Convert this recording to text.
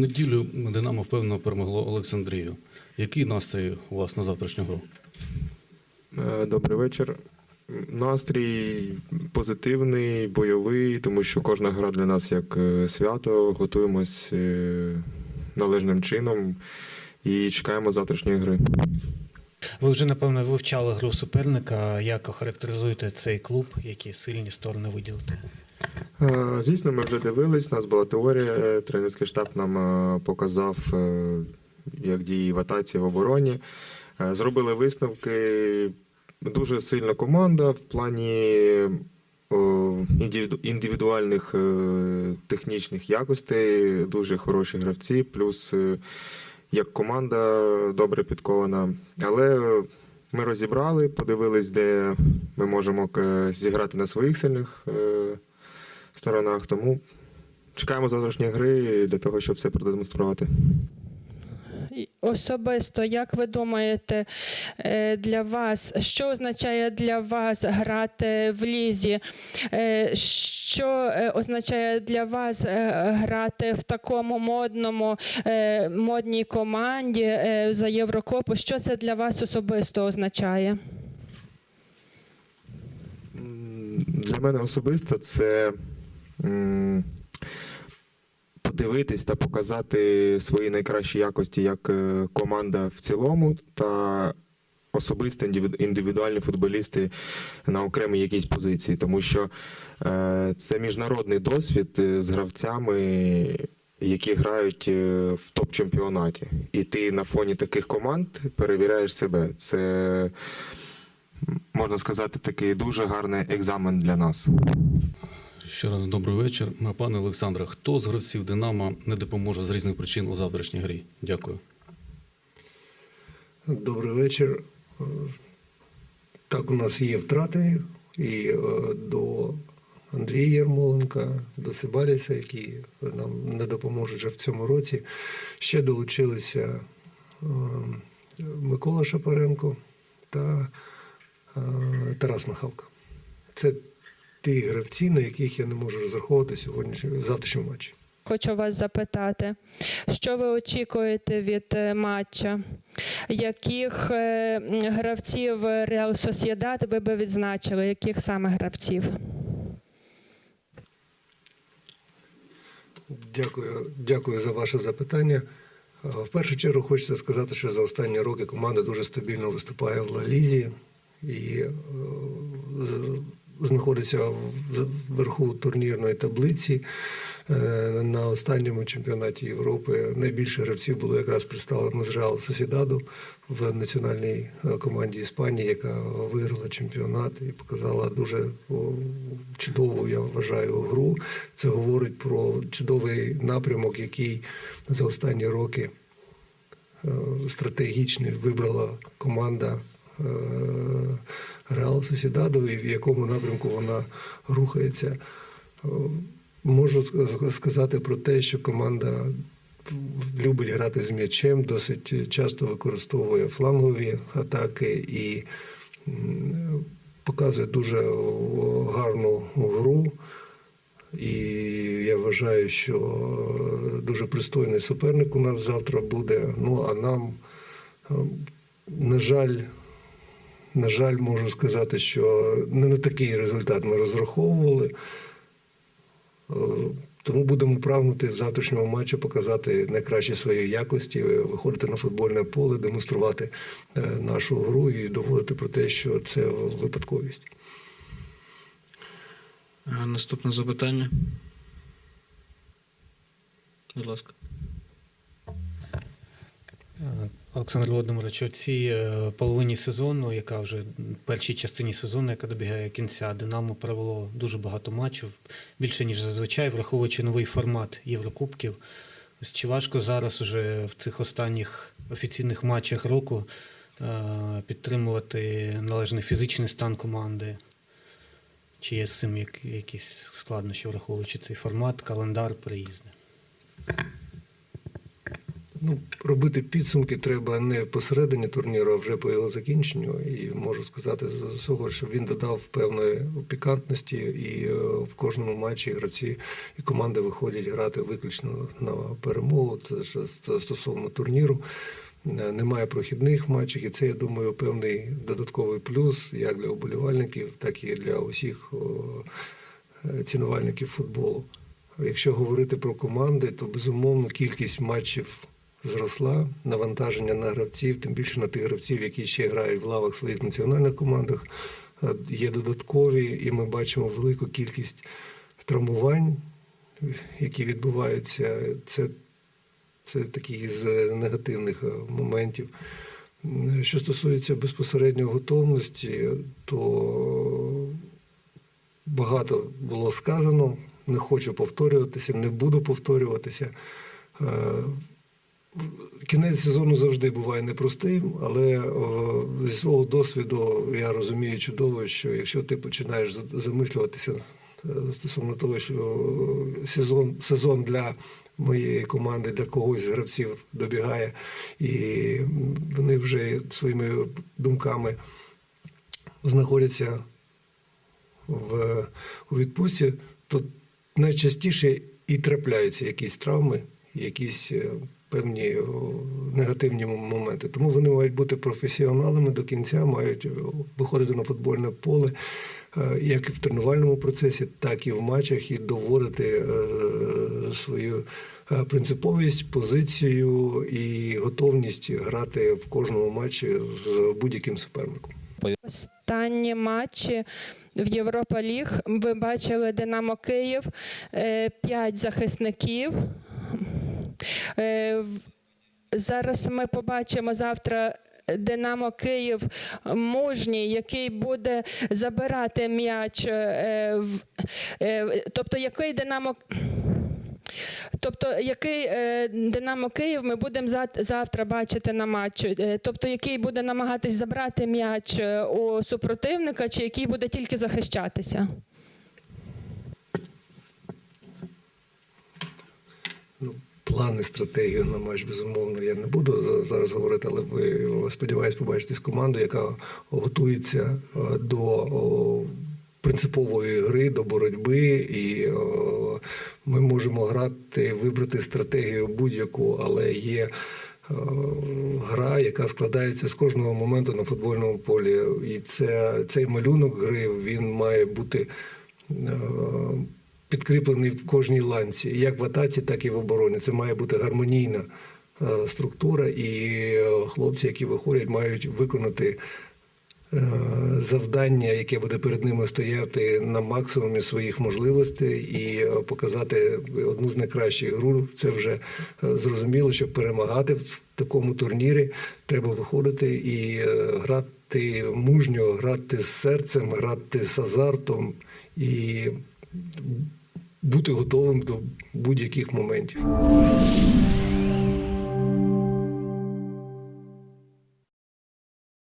неділю Динамо впевнено перемогло Олександрію. Який настрій у вас на завтрашню гру? Е, Добрий вечір. Настрій позитивний, бойовий, тому що кожна гра для нас як е, свято. Готуємось е, належним чином і чекаємо завтрашньої гри. Ви вже напевно вивчали гру суперника. Як охарактеризуєте цей клуб? Які сильні сторони виділите? Е, Звісно, ми вже дивились, у нас була теорія. е, Тренерський штаб нам е, показав, як дії в атаці в обороні. Зробили висновки. Дуже сильна команда в плані індивідуальних технічних якостей, дуже хороші гравці, плюс як команда добре підкована. Але ми розібрали, подивились, де ми можемо зіграти на своїх сильних сторонах. Тому чекаємо завтрашньої гри для того, щоб все продемонструвати. Особисто, як ви думаєте, е, для вас, що означає для вас грати в лізі? Е, Що е, означає для вас грати в такому модному модній команді за Єврокопу? Що це для вас особисто означає? Для мене особисто це подивитись та показати свої найкращі якості як е, команда в цілому та особисто індивідуальні футболісти на окремій якійсь позиції, тому що е, це міжнародний досвід е, з гравцями. Які грають в топ-чемпіонаті, і ти на фоні таких команд перевіряєш себе. Це можна сказати, такий дуже гарний екзамен для нас. Ще раз добрий вечір. Пане Олександре, хто з гравців Динамо не допоможе з різних причин у завтрашній грі? Дякую. Добрий вечір. Так, у нас є втрати і е, до Андрія Ярмоленка, до Сибаліса, які нам не допоможуть вже в цьому році. Ще долучилися е, Микола Шапаренко та е, Тарас Михалко. Це ті гравці, на яких я не можу розраховувати сьогодні в завтрашньому матчі. Хочу вас запитати, що ви очікуєте від е, матча? Яких е, гравців Реал Сосєдад ви би відзначили? Яких саме гравців? Дякую, дякую за ваше запитання. Е, В першу чергу хочеться сказати, що за останні роки команда дуже стабільно виступає в Ла Лізі і знаходиться вверху турнірної таблиці. Е, На останньому чемпіонаті Європи найбільше гравців було якраз представлено з Реал Сосідаду в національній е, команді Іспанії, яка виграла чемпіонат і показала дуже чудову, я вважаю, гру. Це говорить про чудовий напрямок, який за останні роки е, стратегічний вибрала команда Реал Сосідаду і в якому напрямку вона рухається. Е, Можу сказати про те, що команда любить грати з м'ячем, досить часто використовує флангові атаки і показує дуже гарну гру. І я вважаю, що е, дуже пристойний суперник у нас завтра буде. Ну а нам, е, на жаль, на жаль, можу сказати, що не на такий результат ми розраховували. Е, Тому будемо прагнути в завтрашньому матчі показати найкращі свої якості, виходити на футбольне поле, демонструвати е, нашу гру і доводити про те, що це випадковість. Е, Наступне запитання. Будь ласка. Олександр Володимирович, цій е, половині сезону, яка вже в першій частині сезону, яка добігає кінця, Динамо провело дуже багато матчів, більше ніж зазвичай, враховуючи новий формат Єврокубків. Ось Чи важко зараз уже в цих останніх офіційних матчах року е, підтримувати належний фізичний стан команди? Чи є з цим якісь складнощі, враховуючи цей формат, календар, приїзди? Ну, робити підсумки треба не посередині турніру, а вже по його закінченню. І можу сказати з усього, що він додав певної пікантності, і е, в кожному матчі гравці і команди виходять грати виключно на перемогу. Це стосовно турніру. Е, Немає прохідних матчів, і це, я думаю, певний додатковий плюс як для оболівальників, так і для усіх цінувальників футболу. Якщо говорити про команди, то безумовно кількість матчів зросла, навантаження на гравців, тим більше на тих гравців, які ще грають в лавах своїх національних командах, е, є додаткові, і ми бачимо велику кількість травмувань, які відбуваються. Це, це такі з негативних е, моментів. Що стосується безпосередньо готовності, то багато було сказано. Не хочу повторюватися, не буду повторюватися. Е, Кінець сезону завжди буває непростим, але о, зі свого досвіду я розумію чудово, що якщо ти починаєш замислюватися е, стосовно того, що сезон, сезон для моєї команди, для когось з гравців добігає, і вони вже своїми думками знаходяться в, у відпустці, то найчастіше і трапляються якісь травми, якісь е, певні негативні моменти. Тому вони мають бути професіоналами до кінця, мають виходити на футбольне поле. е, Як і в тренувальному процесі, так і в матчах, і доводити е, свою е, принциповість, позицію і готовність грати в кожному матчі з будь-яким суперником. Останні матчі в Європа Ліг ви бачили Динамо Київ, е, п'ять захисників. Е, Зараз ми побачимо завтра. Динамо Київ мужній, який буде забирати м'яч. е, е, Тобто, який Динамо. Тобто, який е, Динамо Київ ми будемо зат- завтра бачити на матчі? Е, Тобто, який буде намагатись забрати м'яч е, у супротивника, чи який буде тільки захищатися? Ну, плани, стратегію на матч, безумовно, я не буду зараз говорити, але ви сподіваюсь, побачите з команду, яка готується е, до принципової гри, до боротьби, і ми можемо грати, вибрати стратегію будь-яку, але є. е, Гра, яка складається з кожного моменту на футбольному полі, і це цей малюнок гри він має бути е, підкріплений в кожній ланці, як в атаці, так і в обороні. Це має бути гармонійна е, структура, і хлопці, які виходять, мають виконати е, завдання, яке буде перед ними стояти на максимумі своїх можливостей, і е, показати одну з найкращих гру. Це вже зрозуміло, щоб перемагати в такому турнірі, треба виходити і грати мужньо, грати з серцем, грати з азартом і бути готовим до будь-яких моментів.